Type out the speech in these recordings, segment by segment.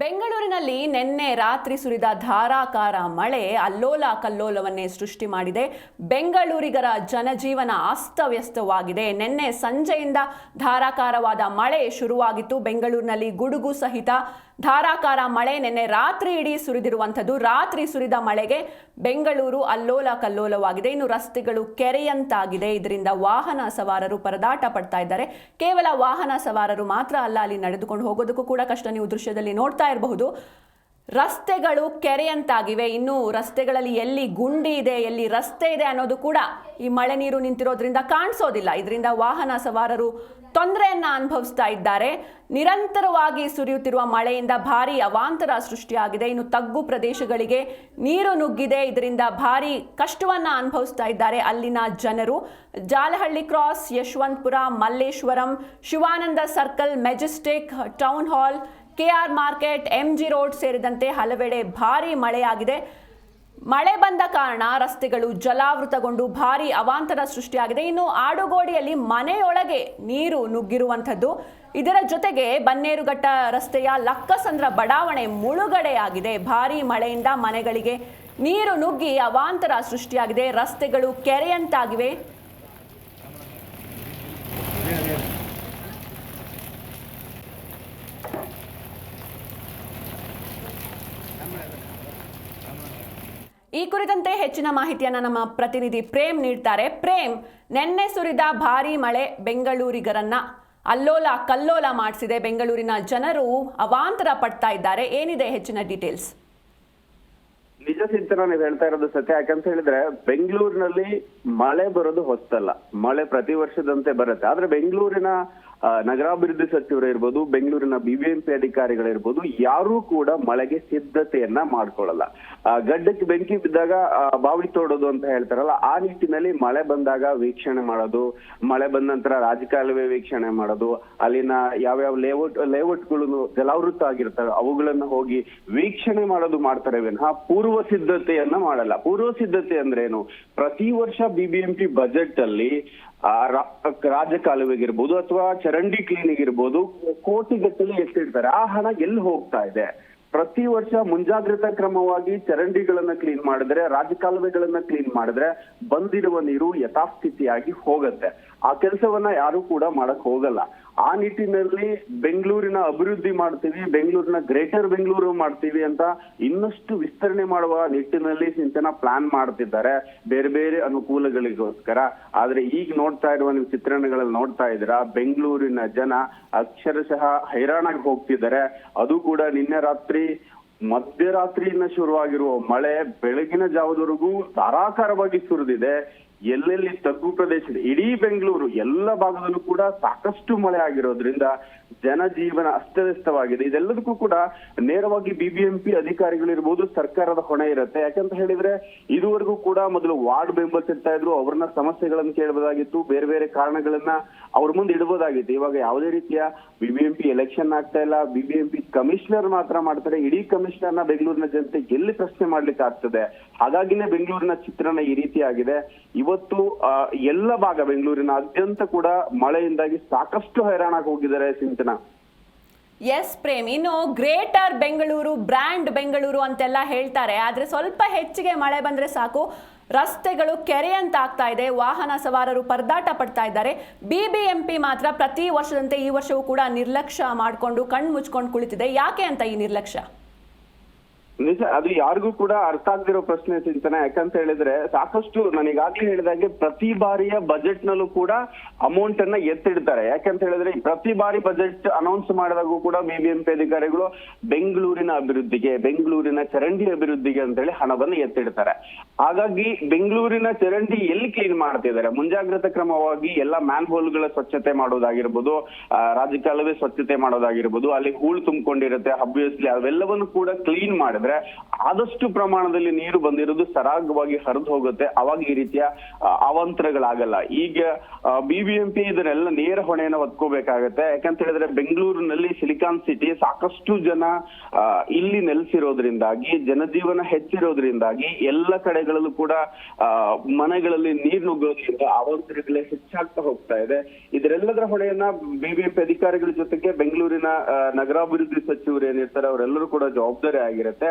ಬೆಂಗಳೂರಿನಲ್ಲಿ ನಿನ್ನೆ ರಾತ್ರಿ ಸುರಿದ ಧಾರಾಕಾರ ಮಳೆ ಅಲ್ಲೋಲ ಕಲ್ಲೋಲವನ್ನೇ ಸೃಷ್ಟಿ ಮಾಡಿದೆ. ಬೆಂಗಳೂರಿಗರ ಜನಜೀವನ ಅಸ್ತವ್ಯಸ್ತವಾಗಿದೆ. ನಿನ್ನೆ ಸಂಜೆಯಿಂದ ಧಾರಾಕಾರವಾದ ಮಳೆ ಶುರುವಾಗಿತ್ತು. ಬೆಂಗಳೂರಿನಲ್ಲಿ ಗುಡುಗು ಸಹಿತ ಧಾರಾಕಾರ ಮಳೆ ನಿನ್ನೆ ರಾತ್ರಿ ಇಡೀ ಸುರಿದಿರುವಂಥದ್ದು. ರಾತ್ರಿ ಸುರಿದ ಮಳೆಗೆ ಬೆಂಗಳೂರು ಅಲ್ಲೋಲ ಕಲ್ಲೋಲವಾಗಿದೆ. ಇನ್ನು ರಸ್ತೆಗಳು ಕೆರೆಯಂತಾಗಿದೆ. ಇದರಿಂದ ವಾಹನ ಸವಾರರು ಪರದಾಟ ಪಡ್ತಾ ಇದ್ದಾರೆ. ಕೇವಲ ವಾಹನ ಸವಾರರು ಮಾತ್ರ ಅಲ್ಲ, ಅಲ್ಲಿ ನಡೆದುಕೊಂಡು ಹೋಗೋದಕ್ಕೂ ಕೂಡ ಕಷ್ಟ. ನೀವು ದೃಶ್ಯದಲ್ಲಿ ನೋಡ್ತಾ ಇರಬಹುದು. ರಸ್ತೆಗಳು ಕೆರೆಯಂತಾಗಿವೆ. ಇನ್ನು ರಸ್ತೆಗಳಲ್ಲಿ ಎಲ್ಲಿ ಗುಂಡಿ ಇದೆ, ಎಲ್ಲಿ ರಸ್ತೆ ಇದೆ ಅನ್ನೋದು ಕೂಡ ಈ ಮಳೆ ನೀರು ನಿಂತಿರೋದ್ರಿಂದ ಕಾಣಿಸೋದಿಲ್ಲ. ಇದರಿಂದ ವಾಹನ ಸವಾರರು ತೊಂದರೆಯನ್ನ ಅನುಭವಿಸ್ತಾ ಇದ್ದಾರೆ. ನಿರಂತರವಾಗಿ ಸುರಿಯುತ್ತಿರುವ ಮಳೆಯಿಂದ ಭಾರಿ ಅವಾಂತರ ಸೃಷ್ಟಿಯಾಗಿದೆ. ಇನ್ನು ತಗ್ಗು ಪ್ರದೇಶಗಳಿಗೆ ನೀರು ನುಗ್ಗಿದೆ. ಇದರಿಂದ ಭಾರಿ ಕಷ್ಟವನ್ನ ಅನುಭವಿಸ್ತಾ ಇದ್ದಾರೆ ಅಲ್ಲಿನ ಜನರು. Jalahalli cross, Yeshwanthpur, Malleshwaram, Shivananda circle, Majestic, town hall K R market, M G road ಸೇರಿದಂತೆ ಹಲವೆಡೆ ಭಾರಿ ಮಳೆಯಾಗಿದೆ. ಮಳೆ ಬಂದ ಕಾರಣ ರಸ್ತೆಗಳು ಜಲಾವೃತಗೊಂಡು ಭಾರಿ ಅವಾಂತರ ಸೃಷ್ಟಿಯಾಗಿದೆ. ಇನ್ನು ಆಡುಗೋಡಿಯಲ್ಲಿ ಮನೆಯೊಳಗೆ ನೀರು ನುಗ್ಗಿರುವಂಥದ್ದು. ಇದರ ಜೊತೆಗೆ ಬನ್ನೇರುಘಟ್ಟ ರಸ್ತೆಯ ಲಕ್ಕಸಂದ್ರ ಬಡಾವಣೆ ಮುಳುಗಡೆಯಾಗಿದೆ. ಭಾರಿ ಮಳೆಯಿಂದ ಮನೆಗಳಿಗೆ ನೀರು ನುಗ್ಗಿ ಅವಾಂತರ ಸೃಷ್ಟಿಯಾಗಿದೆ. ರಸ್ತೆಗಳು ಕೆರೆಯಂತಾಗಿವೆ. ಈ ಕುರಿತಂತೆ ಹೆಚ್ಚಿನ ಮಾಹಿತಿಯನ್ನು ನಮ್ಮ ಪ್ರತಿನಿಧಿ ಪ್ರೇಮ್ ನೀಡ್ತಾರೆ. ಪ್ರೇಮ್, ನಿನ್ನೆ ಸುರಿದ ಭಾರಿ ಮಳೆ ಬೆಂಗಳೂರಿಗರನ್ನ. ಅಲ್ಲೋಲ ಕಲ್ಲೋಲ ಮಾಡಿಸಿದೆ ಬೆಂಗಳೂರಿನ ಜನರು. ಅವಾಂತರ ಪಡ್ತಾ ಇದ್ದಾರೆ. ಏನಿದೆ ಹೆಚ್ಚಿನ ಡೀಟೇಲ್ಸ್? ನಿಜ ಸಿಂಚನ ನೀವು ಹೇಳ್ತಾ ಇರೋದು ಸತ್ಯ. ಯಾಕಂತ ಹೇಳಿದ್ರೆ, ಬೆಂಗಳೂರಿನಲ್ಲಿ ಮಳೆ ಬರೋದು ಹೊಸ್ತಲ್ಲ ಮಳೆ ಪ್ರತಿ ವರ್ಷದಂತೆ ಬರುತ್ತೆ. ಆದ್ರೆ ಬೆಂಗಳೂರಿನ ನಗರಾಭಿವೃದ್ಧಿ ಸಚಿವರು ಇರ್ಬೋದು, ಬೆಂಗಳೂರಿನ ಬಿಬಿಎಂಪಿ ಅಧಿಕಾರಿಗಳಿರ್ಬೋದು ಯಾರೂ ಕೂಡ ಮಳೆಗೆ ಸಿದ್ಧತೆಯನ್ನ ಮಾಡ್ಕೊಳ್ಳಲ್ಲ. ಗಡ್ಡಕ್ಕೆ ಬೆಂಕಿ ಬಿದ್ದಾಗ ಬಾವಿ ತೋಡೋದು ಅಂತ ಹೇಳ್ತಾರಲ್ಲ, ಆ ನಿಟ್ಟಿನಲ್ಲಿ ಮಳೆ ಬಂದಾಗ ವೀಕ್ಷಣೆ ಮಾಡೋದು, ಮಳೆ ಬಂದ ನಂತರ ರಾಜಕಾಲುವೆ ವೀಕ್ಷಣೆ ಮಾಡೋದು, ಅಲ್ಲಿನ ಯಾವ್ಯಾವ ಲೇಔಟ್, ಲೇಔಟ್ಗಳು ಜಲಾವೃತ ಆಗಿರ್ತವೆ, ಅವುಗಳನ್ನ ಹೋಗಿ ವೀಕ್ಷಣೆ ಮಾಡೋದು ಮಾಡ್ತಾರೆ ವಿನಃ ಪೂರ್ವ ಸಿದ್ಧತೆಯನ್ನ ಮಾಡಲ್ಲ. ಪೂರ್ವ ಸಿದ್ಧತೆ ಅಂದ್ರೆ ಏನು ಪ್ರತಿ ವರ್ಷ ಬಿಬಿಎಂಪಿ ಬಜೆಟ್ ಅಲ್ಲಿ ಆ, ಕಾಲುವೆಗಿರ್ಬೋದು ಅಥವಾ ಚರಂಡಿ ಕ್ಲೀನಿಂಗ್ ಇರ್ಬೋದು ಕೋಟಿಗಟ್ಟಲೆ ಎತ್ತಿಡ್ತಾರೆ ಆ ಹಣ ಎಲ್ಲಿ ಹೋಗ್ತಾ ಇದೆ? ಪ್ರತಿ ವರ್ಷ ಮುಂಜಾಗ್ರತಾ ಕ್ರಮವಾಗಿ ಚರಂಡಿಗಳನ್ನ ಕ್ಲೀನ್ ಮಾಡಿದ್ರೆ ರಾಜಕಾಲುವೆಗಳನ್ನ ಕ್ಲೀನ್ ಮಾಡಿದ್ರೆ ಬಂದಿರುವ ನೀರು ಯಥಾಸ್ಥಿತಿಯಾಗಿ ಹೋಗತ್ತೆ. ಆ ಕೆಲಸವನ್ನ ಯಾರು ಕೂಡ ಮಾಡಕ್ ಹೋಗಲ್ಲ. ಆ ನಿಟ್ಟಿನಲ್ಲಿ ಬೆಂಗಳೂರಿನ ಅಭಿವೃದ್ಧಿ ಮಾಡ್ತೀವಿ, ಬೆಂಗಳೂರಿನ ಗ್ರೇಟರ್ ಬೆಂಗಳೂರು ಮಾಡ್ತೀವಿ ಅಂತ ಇನ್ನಷ್ಟು ವಿಸ್ತರಣೆ ಮಾಡುವ ನಿಟ್ಟಿನಲ್ಲಿ ಸಿಂಚನ ಪ್ಲಾನ್ ಮಾಡ್ತಿದ್ದಾರೆ. ಬೇರೆ ಬೇರೆ ಅನುಕೂಲಗಳಿಗೋಸ್ಕರ. ಆದ್ರೆ ಈಗ ನೋಡ್ತಾ ಇರುವ ನೀವು ಚಿತ್ರಣಗಳಲ್ಲಿ ನೋಡ್ತಾ ಇದ್ದೀರಾ, ಬೆಂಗಳೂರಿನ ಜನ ಅಕ್ಷರಶಃ ಹೈರಾಣಾಗಿ ಹೋಗ್ತಿದ್ದಾರೆ. ಅದು ಕೂಡ ನಿನ್ನೆ ರಾತ್ರಿ, ಮಧ್ಯರಾತ್ರಿಯಿಂದ ಶುರುವಾಗಿರುವ ಮಳೆ ಬೆಳಗಿನ ಜಾವದವರೆಗೂ ಧಾರಾಕಾರವಾಗಿ ಸುರಿದಿದೆ. ಎಲ್ಲೆಲ್ಲಿ ತಗ್ಗು ಪ್ರದೇಶ ಇಡೀ ಬೆಂಗಳೂರು, ಎಲ್ಲ ಭಾಗದಲ್ಲೂ ಕೂಡ ಸಾಕಷ್ಟು ಮಳೆ ಆಗಿರೋದ್ರಿಂದ ಜನಜೀವನ ಅಸ್ತವ್ಯಸ್ತವಾಗಿದೆ. ಇದೆಲ್ಲದಕ್ಕೂ ಕೂಡ ನೇರವಾಗಿ ಬಿಬಿಎಂಪಿ ಅಧಿಕಾರಿಗಳಿರ್ಬೋದು ಸರ್ಕಾರದ ಹೊಣೆ ಇರುತ್ತೆ. ಯಾಕಂತ ಹೇಳಿದ್ರೆ ಇದುವರೆಗೂ ಕೂಡ ಮೊದಲು ವಾರ್ಡ್ ಮೆಂಬರ್ಸ್ ಇರ್ತಾ ಇದ್ರು. ಅವ್ರನ್ನ ಸಮಸ್ಯೆಗಳನ್ನು ಕೇಳಬಹುದಾಗಿತ್ತು ಬೇರೆ ಬೇರೆ ಕಾರಣಗಳನ್ನ ಅವ್ರ ಮುಂದೆ ಇಡಬಹುದಾಗಿತ್ತು ಇವಾಗ ಯಾವುದೇ ರೀತಿಯ ಬಿಬಿಎಂಪಿ ಎಲೆಕ್ಷನ್ ಆಗ್ತಾ ಇಲ್ಲ. ಬಿಬಿಎಂಪಿ ಕಮಿಷನರ್ ಮಾತ್ರ ಮಾಡ್ತಾರೆ. ಇಡೀ ಕಮಿಷನರ್ನ ಬೆಂಗಳೂರಿನ ಜನತೆ ಎಲ್ಲಿ ಪ್ರಶ್ನೆ ಮಾಡ್ಲಿಕ್ಕೆ ಆಗ್ತದೆ ಹಾಗಾಗಿನೇ ಬೆಂಗಳೂರಿನ ಚಿತ್ರಣ ಈ ರೀತಿ ಆಗಿದೆ. ಆ, ಎಲ್ಲ ಭಾಗ ಬೆಂಗಳೂರಿನಾದ್ಯಂತ ಕೂಡ ಮಳೆಯಿಂದಾಗಿ ಸಾಕಷ್ಟು ಹೈರಾಣಾಗಿ ಹೋಗಿದ್ದಾರೆ ಸಿಂಚನ. ಎಸ್ ಪ್ರೇಮ್ ಇನ್ನು ಗ್ರೇಟರ್ ಬೆಂಗಳೂರು ಬ್ರ್ಯಾಂಡ್ ಬೆಂಗಳೂರು ಅಂತೆಲ್ಲ ಹೇಳ್ತಾರೆ. ಆದ್ರೆ ಸ್ವಲ್ಪ ಹೆಚ್ಚಿಗೆ ಮಳೆ ಬಂದ್ರೆ ಸಾಕು. ರಸ್ತೆಗಳು ಕೆರೆಯಂತ ಆಗ್ತಾ ಇದೆ. ವಾಹನ ಸವಾರರು ಪರದಾಟ ಪಡ್ತಾ ಇದ್ದಾರೆ. ಬಿ ಬಿ ಎಂ ಪಿ ಮಾತ್ರ ಪ್ರತಿ ವರ್ಷದಂತೆ ಈ ವರ್ಷವೂ ಕೂಡ ನಿರ್ಲಕ್ಷ್ಯ ಮಾಡಿಕೊಂಡು ಕಣ್ಣು ಮುಚ್ಕೊಂಡು ಕುಳಿತಿದೆ. ಯಾಕೆ ಅಂತ ಈ ನಿರ್ಲಕ್ಷ್ಯ? ನಿಜ, ಅದು ಯಾರಿಗೂ ಕೂಡ ಅರ್ಥ ಆಗದಿರೋ ಪ್ರಶ್ನೆ ಚಿಂತನೆ. ಯಾಕಂತ ಹೇಳಿದ್ರೆ ಸಾಕಷ್ಟು ನಾನು ಹೇಳಿದಾಗೆ ಪ್ರತಿ ಬಾರಿಯ ಬಜೆಟ್ ನಲ್ಲೂ ಕೂಡ ಅಮೌಂಟ್ ಅನ್ನ ಎತ್ತಿಡ್ತಾರೆ. ಯಾಕಂತ ಹೇಳಿದ್ರೆ ಪ್ರತಿ ಬಾರಿ ಬಜೆಟ್ ಅನೌನ್ಸ್ ಮಾಡಿದಾಗೂ ಕೂಡ ಬಿಬಿಎಂಪಿ ಅಧಿಕಾರಿಗಳು ಬೆಂಗಳೂರಿನ ಅಭಿವೃದ್ಧಿಗೆ, ಬೆಂಗಳೂರಿನ ಚರಂಡಿ ಅಭಿವೃದ್ಧಿಗೆ ಅಂತ ಹೇಳಿ ಹಣವನ್ನು ಎತ್ತಿಡ್ತಾರೆ. ಹಾಗಾಗಿ ಬೆಂಗಳೂರಿನ ಚರಂಡಿ ಎಲ್ಲಿ ಕ್ಲೀನ್ ಮಾಡ್ತಿದ್ದಾರೆ? ಮುಂಜಾಗ್ರತಾ ಕ್ರಮವಾಗಿ ಎಲ್ಲ ಮ್ಯಾನ್ ಹೋಲ್ಗಳ ಸ್ವಚ್ಛತೆ ಮಾಡೋದಾಗಿರ್ಬೋದು ರಾಜಕಾಲುವೆ ಸ್ವಚ್ಛತೆ ಮಾಡೋದಾಗಿರ್ಬೋದು, ಅಲ್ಲಿ ಹೂಳು ತುಂಬಿಕೊಂಡಿರುತ್ತೆ ಅಬ್ವಿಯಸ್ಲಿ ಅವೆಲ್ಲವನ್ನು ಕೂಡ ಕ್ಲೀನ್ ಮಾಡಿದ್ರೆ ಆದ್ರೆ ಆದಷ್ಟು ಪ್ರಮಾಣದಲ್ಲಿ ನೀರು ಬಂದಿರೋದು ಸರಾಗವಾಗಿ ಹರಿದು ಹೋಗುತ್ತೆ. ಅವಾಗ ಈ ರೀತಿಯ ಅವಾಂತರಗಳಾಗಲ್ಲ. ಈಗ ಬಿಬಿಎಂಪಿ ಇದನ್ನೆಲ್ಲ ನೇರ ಹೊಣೆಯನ್ನು ಹೊತ್ಕೋಬೇಕಾಗತ್ತೆ. ಯಾಕಂತ ಹೇಳಿದ್ರೆ ಬೆಂಗಳೂರಿನಲ್ಲಿ ಸಿಲಿಕಾನ್ ಸಿಟಿ ಸಾಕಷ್ಟು ಜನ ಇಲ್ಲಿ ನೆಲೆಸಿರೋದ್ರಿಂದಾಗಿ, ಜನಜೀವನ ಹೆಚ್ಚಿರೋದ್ರಿಂದಾಗಿ ಎಲ್ಲ ಕಡೆಗಳಲ್ಲೂ ಕೂಡ ಮನೆಗಳಲ್ಲಿ ನೀರು ನುಗ್ಗೋದ್ರಿಂದ ಅವಾಂತರಗಳೇ ಹೆಚ್ಚಾಗ್ತಾ ಹೋಗ್ತಾ ಇದೆ. ಇದರೆಲ್ಲದರ ಹೊಣೆಯನ್ನ ಬಿಬಿಎಂಪಿ ಅಧಿಕಾರಿಗಳ ಜೊತೆಗೆ ಬೆಂಗಳೂರಿನ ನಗರಾಭಿವೃದ್ಧಿ ಸಚಿವರು ಏನಿರ್ತಾರೆ ಅವರೆಲ್ಲರೂ ಕೂಡ ಜವಾಬ್ದಾರಿ ಆಗಿರುತ್ತೆ.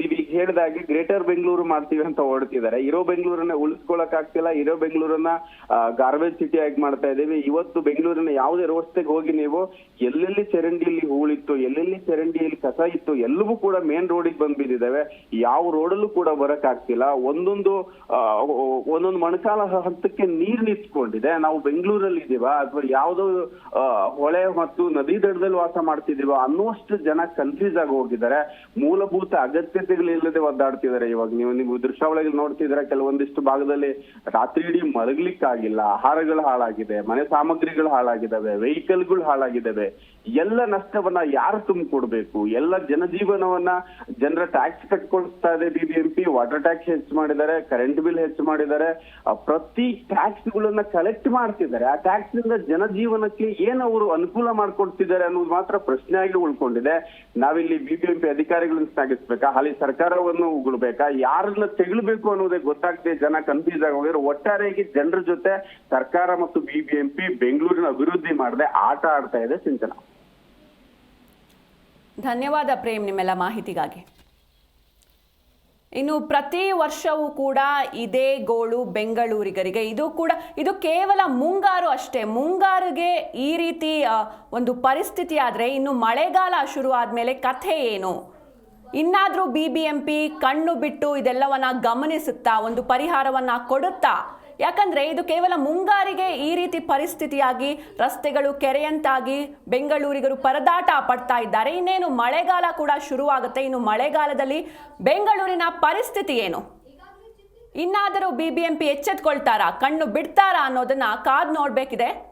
ನೀವ್ ಈಗ ಹೇಳಿದಾಗೆ ಗ್ರೇಟರ್ ಬೆಂಗಳೂರು ಮಾಡ್ತೀವಿ ಅಂತ ಹೊರಡ್ತಿದ್ದಾರೆ. ಇರೋ ಬೆಂಗಳೂರನ್ನ ಉಳಿಸ್ಕೊಳಕ್ ಆಗ್ತಿಲ್ಲ. ಇರೋ ಬೆಂಗಳೂರನ್ನ ಗಾರ್ಬೇಜ್ ಸಿಟಿ ಆಗಿ ಮಾಡ್ತಾ ಇದ್ದೀವಿ. ಇವತ್ತು ಬೆಂಗಳೂರಿನ ಯಾವುದೇ ರಸ್ತೆಗೆ ಹೋಗಿ ನೀವು ಎಲ್ಲೆಲ್ಲಿ ಚರಂಡಿಯಲ್ಲಿ ಹೂಳಿತ್ತು, ಎಲ್ಲೆಲ್ಲಿ ಚರಂಡಿಯಲ್ಲಿ ಕಸ ಇತ್ತು, ಎಲ್ಲವೂ ಕೂಡ ಮೇನ್ ರೋಡಿಗೆ ಬಂದ್ ಬಿದ್ದಿದ್ದಾವೆ ಯಾವ ರೋಡಲ್ಲೂ ಕೂಡ ಬರಕ್ ಆಗ್ತಿಲ್ಲ. ಒಂದೊಂದು ಒಂದೊಂದು ಮಣಕಾಲ ಹಂತಕ್ಕೆ ನೀರು ನಿಂತ್ಕೊಂಡಿದೆ. ನಾವು ಬೆಂಗಳೂರಲ್ಲಿ ಇದೀವ ಅಥವಾ ಯಾವ್ದೋ ಹೊಳೆ ಮತ್ತು ನದಿ ದಡದಲ್ಲಿ ವಾಸ ಮಾಡ್ತಿದೀವ ಅನ್ನುವಷ್ಟು ಜನ ಕನ್ಫ್ಯೂಸ್ ಆಗಿ ಹೋಗಿದ್ದಾರೆ. ಮೂಲಭೂತ ಅಗತ್ಯತೆಗಳಿಲ್ಲದೆ ಒದ್ದಾಡ್ತಿದ್ದಾರೆ ಇವಾಗ. ನೀವು ನೀವು ದೃಶ್ಯಾವಳಿಗಳು ನೋಡ್ತಿದ್ರೆ ಕೆಲವೊಂದಿಷ್ಟು ಭಾಗದಲ್ಲಿ ರಾತ್ರಿ ಇಡೀ ಮಲಗ್ಲಿಕ್ಕಾಗಿಲ್ಲ, ಆಹಾರಗಳು ಹಾಳಾಗಿದೆ, ಮನೆ ಸಾಮಗ್ರಿಗಳು ಹಾಳಾಗಿದ್ದಾವೆ, ವೆಹಿಕಲ್ಗಳು ಹಾಳಾಗಿದ್ದಾವೆ. ಎಲ್ಲ ನಷ್ಟವನ್ನ ಯಾರು ತುಂಬಿಕೊಡ್ಬೇಕು? ಎಲ್ಲ ಜನಜೀವನವನ್ನ ಜನರ ಟ್ಯಾಕ್ಸ್ ಕಟ್ಕೊಳ್ತಾ ಇದೆ ಬಿಬಿಎಂಪಿ ವಾಟರ್ ಟ್ಯಾಕ್ಸ್ ಹೆಚ್ಚು ಮಾಡಿದ್ದಾರೆ ಕರೆಂಟ್ ಬಿಲ್ ಹೆಚ್ಚು ಮಾಡಿದ್ದಾರೆ. ಪ್ರತಿ ಟ್ಯಾಕ್ಸ್ ಗಳನ್ನ ಕಲೆಕ್ಟ್ ಮಾಡ್ತಿದ್ದಾರೆ. ಆ ಟ್ಯಾಕ್ಸ್ನಿಂದ ಜನಜೀವನಕ್ಕೆ ಏನು ಅವರು ಅನುಕೂಲ ಮಾಡ್ಕೊಡ್ತಿದ್ದಾರೆ ಅನ್ನೋದು ಮಾತ್ರ ಪ್ರಶ್ನೆಯಾಗಿ ಉಳ್ಕೊಂಡಿದೆ. ನಾವಿಲ್ಲಿ ಬಿಬಿಎಂಪಿ ಅಧಿಕಾರಿಗಳನ್ನ ಸಾಗಿಸ್ಬೇಕಾ ಸರ್ಕಾರವನ್ನು ಉಗುಳ್ಬೇಕಾ? ಯಾರನ್ನ ತೆಗಿಳ್ಬೇಕು ಅನ್ನೋದೇ ಗೊತ್ತಾಗ್ತದೆ ಜನ ಕನ್ಫ್ಯೂಸ್ ಆಗಿ ಒಟ್ಟಾರೆಯಾಗಿ ಜನರ ಜೊತೆ ಸರ್ಕಾರ ಮತ್ತು ಬಿಬಿಎಂಪಿ ಬೆಂಗಳೂರಿನ ಅಭಿವೃದ್ಧಿ ಮಾಡದೆ ಆಟ ಆಡ್ತಾ ಇದೆ ಸಿಂಚನ. ಧನ್ಯವಾದ ಪ್ರೇಮ್ ನಿಮ್ಮೆಲ್ಲ ಮಾಹಿತಿಗಾಗಿ. ಇನ್ನು ಪ್ರತಿ ವರ್ಷವೂ ಕೂಡ ಇದೇ ಗೋಳು ಬೆಂಗಳೂರಿಗರಿಗೆ. ಇದು ಕೂಡ, ಇದು ಕೇವಲ ಮುಂಗಾರು ಅಷ್ಟೇ. ಮುಂಗಾರಿಗೆ ಈ ರೀತಿ ಒಂದು ಪರಿಸ್ಥಿತಿ ಆದರೆ ಇನ್ನು ಮಳೆಗಾಲ ಶುರು ಮೇಲೆ ಕಥೆ ಏನು? ಇನ್ನಾದರೂ ಬಿ ಬಿ ಎಂ ಪಿ ಕಣ್ಣು ಬಿಟ್ಟು ಇದೆಲ್ಲವನ್ನ ಗಮನಿಸುತ್ತಾ ಒಂದು ಪರಿಹಾರವನ್ನು ಕೊಡುತ್ತಾ? ಯಾಕಂದರೆ ಇದು ಕೇವಲ ಮುಂಗಾರಿಗೆ ಈ ರೀತಿ ಪರಿಸ್ಥಿತಿಯಾಗಿ ರಸ್ತೆಗಳು ಕೆರೆಯಂತಾಗಿ ಬೆಂಗಳೂರಿಗರು ಪರದಾಟ ಪಡ್ತಾ ಇದ್ದಾರೆ. ಇನ್ನೇನು ಮಳೆಗಾಲ ಕೂಡ ಶುರುವಾಗುತ್ತೆ. ಇನ್ನು ಮಳೆಗಾಲದಲ್ಲಿ ಬೆಂಗಳೂರಿನ ಪರಿಸ್ಥಿತಿ ಏನು? ಇನ್ನಾದರೂ ಬಿ ಬಿ ಎಂ ಪಿ ಎಚ್ಚೆತ್ಕೊಳ್ತಾರಾ? ಕಣ್ಣು ಬಿಡ್ತಾರಾ ಅನ್ನೋದನ್ನ ಕಾದು ನೋಡ್ಬೇಕಿದೆ.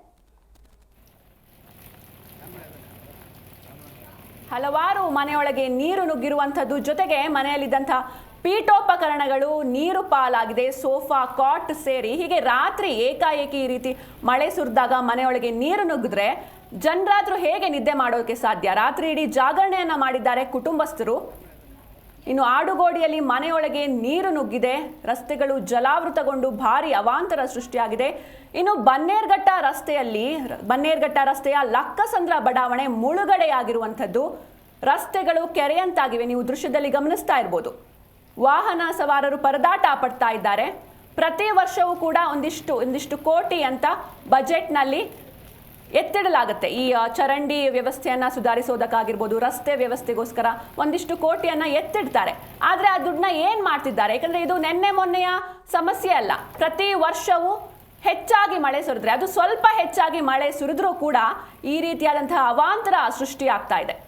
ಹಲವಾರು ಮನೆಯೊಳಗೆ ನೀರು ನುಗ್ಗಿರುವಂಥದ್ದು ಜೊತೆಗೆ ಮನೆಯಲ್ಲಿದ್ದಂಥ ಪೀಠೋಪಕರಣಗಳು, ನೀರು ಪಾಲಾಗಿದೆ, ಸೋಫಾ, ಕಾಟ್ ಸೇರಿ ಹೀಗೆ ರಾತ್ರಿ ಏಕಾಏಕಿ ಈ ರೀತಿ ಮಳೆ ಸುರಿದಾಗ ಮನೆಯೊಳಗೆ ನೀರು ನುಗ್ಗಿದ್ರೆ ಜನರಾದರೂ ಹೇಗೆ ನಿದ್ದೆ ಮಾಡೋಕೆ ಸಾಧ್ಯ? ರಾತ್ರಿ ಇಡೀ ಜಾಗರಣೆಯನ್ನು ಮಾಡಿದ್ದಾರೆ ಕುಟುಂಬಸ್ಥರು. ಇನ್ನು ಆಡುಗೋಡಿಯಲ್ಲಿ ಮನೆಯೊಳಗೆ ನೀರು ನುಗ್ಗಿದೆ. ರಸ್ತೆಗಳು ಜಲಾವೃತಗೊಂಡು ಭಾರಿ ಅವಾಂತರ ಸೃಷ್ಟಿಯಾಗಿದೆ. ಇನ್ನು ಬನ್ನೇರ್ಘಟ್ಟ ರಸ್ತೆಯಲ್ಲಿ, ಬನ್ನೇರ್ಘಟ್ಟ ರಸ್ತೆಯ ಲಕ್ಕಸಂದ್ರ ಬಡಾವಣೆ ಮುಳುಗಡೆಯಾಗಿರುವಂಥದ್ದು. ರಸ್ತೆಗಳು ಕೆರೆಯಂತಾಗಿವೆ. ನೀವು ದೃಶ್ಯದಲ್ಲಿ ಗಮನಿಸ್ತಾ ಇರ್ಬೋದು. ವಾಹನ ಸವಾರರು ಪರದಾಟ ಪಡ್ತಾ ಇದ್ದಾರೆ. ಪ್ರತಿ ವರ್ಷವೂ ಕೂಡ ಒಂದಿಷ್ಟು ಒಂದಿಷ್ಟು ಕೋಟಿ ಅಂತ ಬಜೆಟ್ನಲ್ಲಿ ಎತ್ತಿಡಲಾಗುತ್ತೆ. ಈ ಚರಂಡಿ ವ್ಯವಸ್ಥೆಯನ್ನ ಸುಧಾರಿಸೋದಕ್ಕಾಗಿರ್ಬೋದು, ರಸ್ತೆ ವ್ಯವಸ್ಥೆಗೋಸ್ಕರ ಒಂದಿಷ್ಟು ಕೋಟಿಯನ್ನ ಎತ್ತಿಡ್ತಾರೆ. ಆದ್ರೆ ಆ ದುಡ್ಡನ್ನ ಏನ್ ಮಾಡ್ತಿದ್ದಾರೆ? ಯಾಕಂದ್ರೆ ಇದು ನೆನ್ನೆ ಮೊನ್ನೆಯ ಸಮಸ್ಯೆ ಅಲ್ಲ. ಪ್ರತಿ ವರ್ಷವೂ ಹೆಚ್ಚಾಗಿ ಮಳೆ ಸುರಿದ್ರೆ, ಅದು ಸ್ವಲ್ಪ ಹೆಚ್ಚಾಗಿ ಮಳೆ ಸುರಿದ್ರೂ ಕೂಡ ಈ ರೀತಿಯಾದಂತಹ ಅವಾಂತರ ಸೃಷ್ಟಿ ಆಗ್ತಾ ಇದೆ.